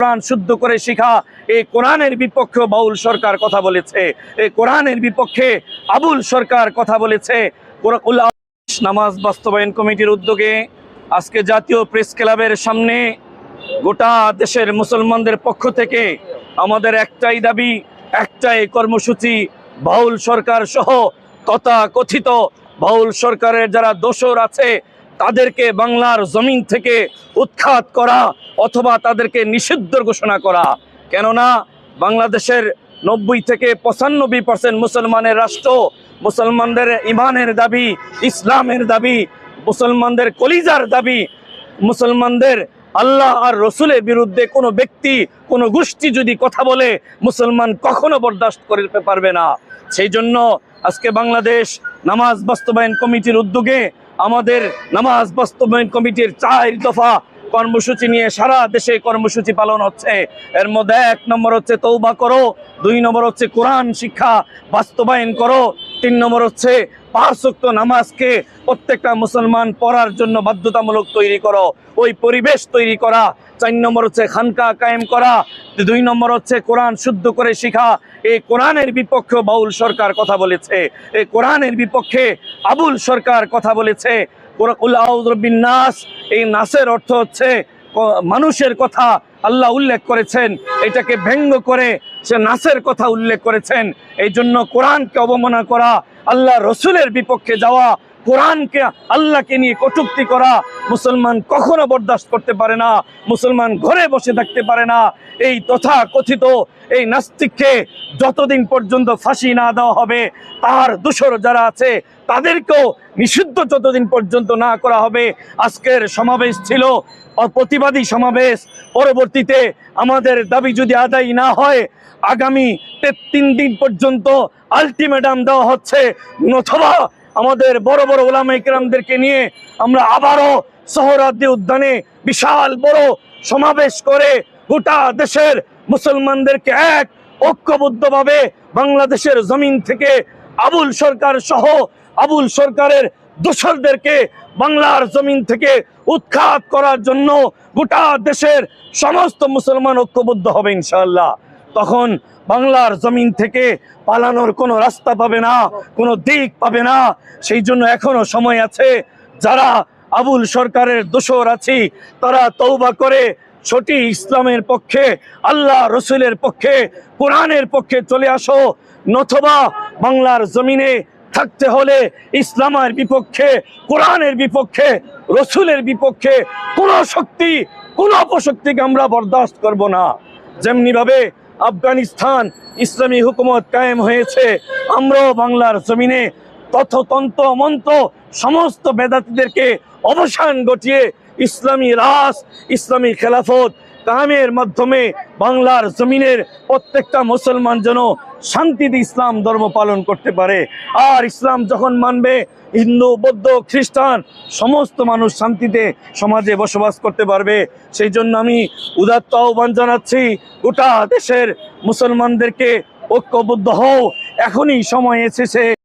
কোরআন শুদ্ধ করে শিখা এই কোরআনের বিপক্ষে বাউল সরকার কথা বলেছে এই কোরআনের বিপক্ষে আবুল সরকার কথা বলেছে। নামাজ বাস্তবায়ন কমিটির উদ্যোগে আজকে জাতীয় প্রেস ক্লাবের সামনে গোটা দেশের মুসলমানদের পক্ষ থেকে আমাদের একটাই দাবি, একটাই কর্মসূচি, বাউল সরকার সহ তথা কথিত বাউল সরকারের যারা দোসর আছে তাদেরকে বাংলার জমিন থেকে উৎখাত করা অথবা তাদেরকে নিষিদ্ধ ঘোষণা করা। কেননা বাংলাদেশের নব্বই থেকে পঁচানব্বই পার্সেন্ট মুসলমানের রাষ্ট্র, মুসলমানদের ইমানের দাবি, ইসলামের দাবি, মুসলমানদের কলিজার দাবি, মুসলমানদের আল্লাহ আর রসুলের বিরুদ্ধে কোনো ব্যক্তি, কোনো গোষ্ঠী যদি কথা বলে, মুসলমান কখনো বরদাস্ত করতে পারবে না। সেই জন্য আজকে বাংলাদেশ নামাজ বাস্তবায়ন কমিটির উদ্যোগে আমাদের নামাজ বাস্তবায়ন কমিটির চার দফা কর্মসূচি নিয়ে সারা দেশে কর্মসূচি পালন হচ্ছে। এর মধ্যে এক নম্বর হচ্ছে তৌবা করো, দুই নম্বর হচ্ছে কোরআন শিক্ষা বাস্তবায়ন করো, তিন নম্বর হচ্ছে পাঁচ ওয়াক্ত নামাজকে প্রত্যেকটা মুসলমান পড়ার জন্য বাধ্যতামূলক তৈরি করো। ওই পরিবেশ তৈরি করা চার নম্বর হচ্ছে খানকা কায়েম করা, দুই নম্বর হচ্ছে কোরআন শুদ্ধ করে শিখা। এই কোরআনের বিপক্ষে বাউল সরকার কথা বলেছে। এই কোরআনের বিপক্ষে আবুল সরকার কথা বলেছে। নাস, এই নাসের অর্থ হচ্ছে মানুষের কথা আল্লাহ উল্লেখ করেছেন, এটাকে ব্যঙ্গ করে সে নাসের কথা উল্লেখ করেছেন। এই জন্য কোরআনকে অবমাননা করা, আল্লাহ রসুলের বিপক্ষে যাওয়া কোরআনকে আল্লাহকে নিয়ে কটুক্তি করা মুসলমান কখনো বরদাস্ত করতে পারে না, মুসলমান ঘরে বসে থাকতে পারে না। এই তথা কথিত এই নাস্তিককে যতদিন পর্যন্ত ফাঁসি না দেওয়া হবে, তার দোষর যারা আছে, তাদেরকেও নিষিদ্ধ যতদিন পর্যন্ত না করা হবে। আজকের সমাবেশ ছিল প্রতিবাদী সমাবেশ। পরবর্তীতে আমাদের দাবি যদি আদায় না হয়, আগামী তিন দিন পর্যন্ত আলটিমেটাম দেওয়া হচ্ছে। অথবা আমাদের বড় বড় ওলামা ইকরামদেরকে নিয়ে আমরা আবারও সোহরাদ্দি উদ্যানে বিশাল বড় সমাবেশ করে গোটা দেশের মুসলমানদেরকে এক ঐক্যবদ্ধভাবে বাংলাদেশের জমিন থেকে আবুল সরকার সহ আবুল সরকারের দোসরদেরকে বাংলার জমিন থেকে উৎখাত করার জন্য গোটা দেশের সমস্ত মুসলমান ঐক্যবদ্ধ হবে ইনশাআল্লাহ। তখন বাংলার জমিন থেকে পালানোর কোনো রাস্তা পাবে না, কোনো দিক পাবে না। সেই জন্য এখনও সময় আছে। যারা আবুল সরকারের দোসর আছি, তারা তৌবা করে সঠিক ইসলামের পক্ষে, আল্লাহ রসুলের পক্ষে, কোরআনের পক্ষে চলে আসো। নথবা বাংলার জমিনে থাকতে হলে ইসলামের বিপক্ষে, কোরআনের বিপক্ষে, রসুলের বিপক্ষে কোনো শক্তি, কোনো অপশক্তিকে আমরা বরদাস্ত করব না। যেমনিভাবে আফগানিস্তান ইসলামী হুকুমত কায়েম হয়েছে। আমরাও বাংলার জমিনে তথতন্ত্র, মন্ত্র, সমস্ত বেদাতিদেরকে অবসান ঘটিয়ে ইসলামী রাস ইসলামী খেলাফত কামের মাধ্যমে বাংলার জমিনের প্রত্যেকটা মুসলমান যেন শান্তিতে ইসলাম ধর্ম পালন করতে পারে। আর ইসলাম যখন মানবে, হিন্দু, বৌদ্ধ, খ্রিস্টান, সমস্ত মানুষ শান্তিতে সমাজে বসবাস করতে পারবে। সেই জন্য আমি উদাত্ত আহ্বান জানাচ্ছি, গোটা দেশের মুসলমানদেরকে ঐক্যবদ্ধ হও। এখনই সময় এসেছে।